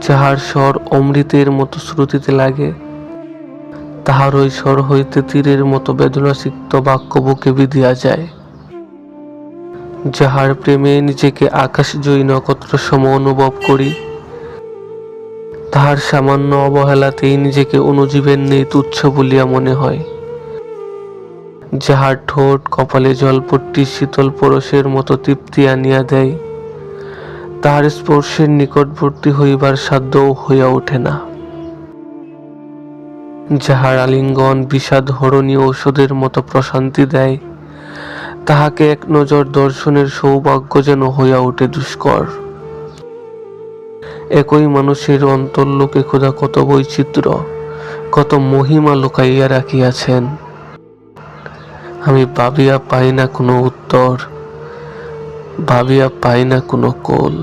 যাহার স্বর অমৃতের মতো শ্রুতিতে লাগে, তাহার ওই স্বর হইতে তীরের মতো বেদনাসিক্ত বাক্য বুকে বিধিয়া যায়। যাহার প্রেমে নিজেকে আকাশজয়ী নক্ষত্র সম অনুভব করি, তাহার সামান্য অবহেলাতেই নিজেকে অনুজীবের নেই তুচ্ছ বলিয়া মনে হয়। যাহার ঠোঁট কপালে জলপট্টি শীতল পরশের মতো তৃপ্তি আনিয়া দেয় তাহার স্পর্শের নিকটবর্তী হইবার সাধ্যও হইয়া ওঠে না। যাহার আলিঙ্গন, বিষাদ, হরণী ঔষধের মতো প্রশান্তি দেয়, তাহাকে এক নজর দর্শনের সৌভাগ্য যেন হইয়া ওঠে দুষ্কর। একই মানুষের অন্তর্লোকে খোদা কত বৈচিত্র্য, কত মহিমা লুকাইয়া রাখিয়াছেন। আমি ভাবিয়া পাই না কোনো উত্তর। ভাবিয়া পাই না কোনো কোল।